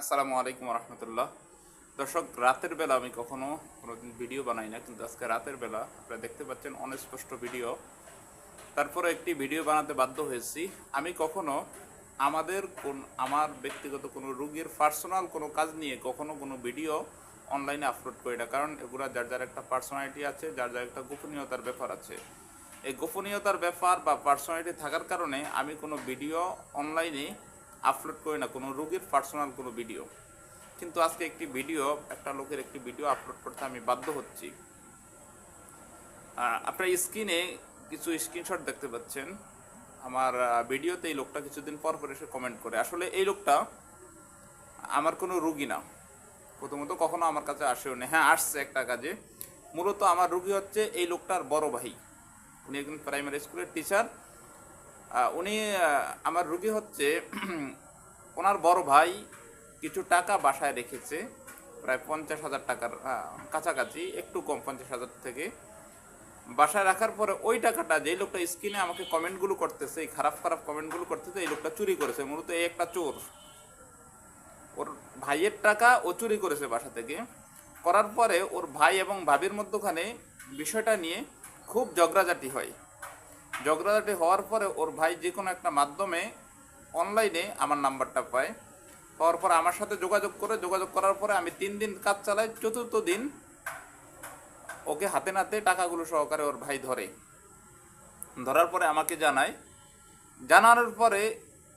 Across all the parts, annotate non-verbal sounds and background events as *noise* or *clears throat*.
আসসালামু আলাইকুম রহমতুল্লাহ। দর্শক, রাতের বেলা আমি কখনো কোনোদিন ভিডিও বানাই না, কিন্তু আজকে রাতের বেলা আপনারা দেখতে পাচ্ছেন অনস্পষ্ট ভিডিও। তারপরে একটি ভিডিও বানাতে বাধ্য হয়েছি। আমি কখনো আমাদের কোন, আমার ব্যক্তিগত কোনো রুগীর পার্সোনাল কোনো কাজ নিয়ে কখনো কোনো ভিডিও অনলাইনে আপলোড করি না, কারণ এগুলো যার যার একটা পার্সোনালিটি আছে, যার যার একটা গোপনীয়তার ব্যাপার আছে। এই গোপনীয়তার ব্যাপার বা পার্সোনালিটি থাকার কারণে আমি কোনো ভিডিও অনলাইনে আপলোড করি না, কোনো রোগীর পার্সোনাল কোনো ভিডিও কিন্তু আজকে একটি ভিডিও একটা লোকের একটি ভিডিও আপলোড করতে আমি বাধ্য হচ্ছি। আপনার স্ক্রিনে কিছু স্ক্রিনশট দেখতে পাচ্ছেন। আমার ভিডিওতে এই লোকটা কিছুদিন পর পর এসে কমেন্ট করে। আসলে এই লোকটা আমার কোনো রুগী না। প্রথমত কখনো আমার কাছে আসেও না। হ্যাঁ আসছে একটা কাজে। মূলত আমার রুগী হচ্ছে এই লোকটার বড় ভাই। উনি একজন প্রাইমারি স্কুলের টিচার উনি আমার রুগী হচ্ছে, *clears throat* ওনার বড় ভাই কিছু টাকা বাসায় রেখেছে, প্রায় পঞ্চাশ হাজার টাকার কাছাকাছি, একটু কম পঞ্চাশ হাজার থেকে। বাসায় রাখার পরে ওই টাকাটা, যেই লোকটা স্ক্রিনে আমাকে কমেন্টগুলো করতেছে, এই খারাপ খারাপ কমেন্টগুলো করতেছে, এই লোকটা চুরি করেছে, মূলত এই একটা চোর। ওর ভাইয়ের টাকা ও চুরি করেছে বাসা থেকে। করার পরে ওর ভাই এবং ভাবির মধ্যখানে বিষয়টা নিয়ে খুব ঝগড়াঝাটি হয়। ঝগড়াঝাটি হওয়ার পরে ওর ভাই যে কোনো একটা মাধ্যমে অনলাইনে আমার নাম্বারটা পায়। পাওয়ার পর আমার সাথে যোগাযোগ করে, যোগাযোগ করার পরে আমি তিন দিন কাজ চালাই, চতুর্থ দিন ওকে হাতে নাতে টাকাগুলো সহকারে ওর ভাই ধরে। ধরার পরে আমাকে জানায়। জানানোর পরে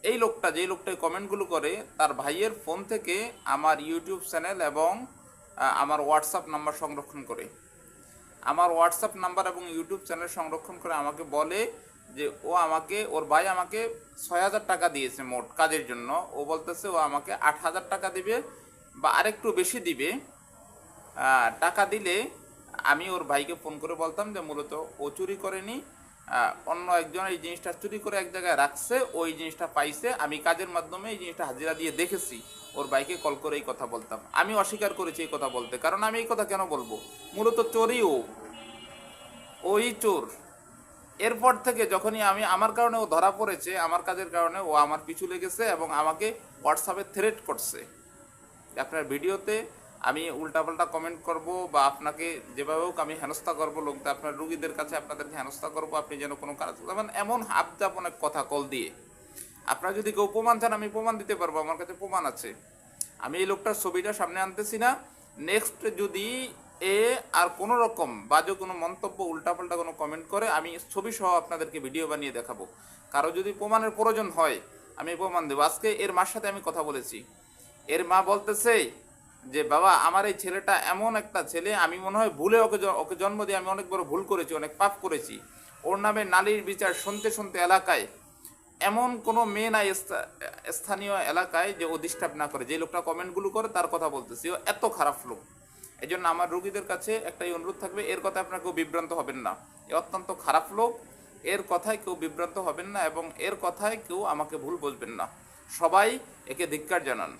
এই লোকটা, যেই লোকটা কমেন্টগুলো করে, তার ভাইয়ের ফোন থেকে আমার ইউটিউব চ্যানেল এবং আমার হোয়াটসঅ্যাপ নাম্বার সংরক্ষণ করে। আমার হোয়াটসঅ্যাপ নাম্বার এবং ইউটিউব চ্যানেল সংরক্ষণ করে আমাকে বলে যে, ও আমাকে, ওর ভাই আমাকে ছয় হাজার টাকা দিয়েছে মোট কাজের জন্য। ও বলতেছে, ও আমাকে আট হাজার টাকা দিবে বা আরেকটু বেশি দিবে। টাকা দিলে আমি ওর ভাইকে ফোন করে বলতাম যে, মূলত ও চুরি করেনি। অন্য একজন এই জিনিসটা চুরি করে এক জায়গায় রাখছে, ওই জিনিসটা পাইছে, আমি কাজের মাধ্যমে এই জিনিসটা হাজিরা দিয়ে দেখেছি। ওর ভাইকে কল করে এই কথা বলতাম। আমি অস্বীকার করেছি এই কথা বলতে, কারণ আমি এই কথা কেন বলব? মূলত চোরই ও। ওই চোর। এরপর থেকে যখনই আমি, আমার কারণে ও ধরা পড়েছে, আমার কাজের কারণে ও আমার পিছু লেগেছে এবং আমাকে হোয়াটসঅ্যাপে থ্রেট করছে। আপনার ভিডিওতে আমি উল্টাপাল্টা কমেন্ট করব বা আপনাকে যেভাবে হোক আমি হেনস্থা করব লোকদের, আপনার রুগীদের কাছে আপনাদেরকে হেনস্থা করব, আপনি যেন কোনো কাজ যেমন এমন হাফ জাপ অনেক কথা কল দিয়ে। আপনারা যদি কেউ প্রমাণ চান, আমি প্রমাণ দিতে পারব, আমার কাছে প্রমাণ আছে। আমি এই লোকটার ছবিটা সামনে আনতেছি না। নেক্সট যদি এ আর কোনো রকম বাজে কোনো মন্তব্য, উল্টাপাল্টা কোনো কমেন্ট করে, আমি ছবি সহ আপনাদেরকে ভিডিও বানিয়ে দেখাবো। কারও যদি প্রমাণের প্রয়োজন হয়, আমি প্রমাণ দেবো। আজকে এর মার সাথে আমি কথা বলেছি। এর মা বলতেছে যে, বাবা, আমার এই ছেলেটা এমন একটা ছেলে, আমি মনে হয় ভুলে ওকে ওকে জন্ম দিয়ে আমি অনেক বড় ভুল করেছি, অনেক পাপ করেছি। ওর নামে নালির বিচার শুনতে শুনতে এলাকায় এমন কোনো মেয়ে নাই স্থানীয় এলাকায় যে ও ডিস্টার্ব না করে। যে লোকটা কমেন্টগুলো করে, তার কথা বলতেছি। ও এত খারাপ লোক। এই জন্য আমার রোগীদের কাছে একটাই অনুরোধ থাকবে, এর কথা আপনার কেউ বিভ্রান্ত হবেন না। এ অত্যন্ত খারাপ লোক। এর কথায় কেউ বিভ্রান্ত হবেন না এবং এর কথায় কেউ আমাকে ভুল বুঝবেন না। সবাই একে ধিক্কার জানান।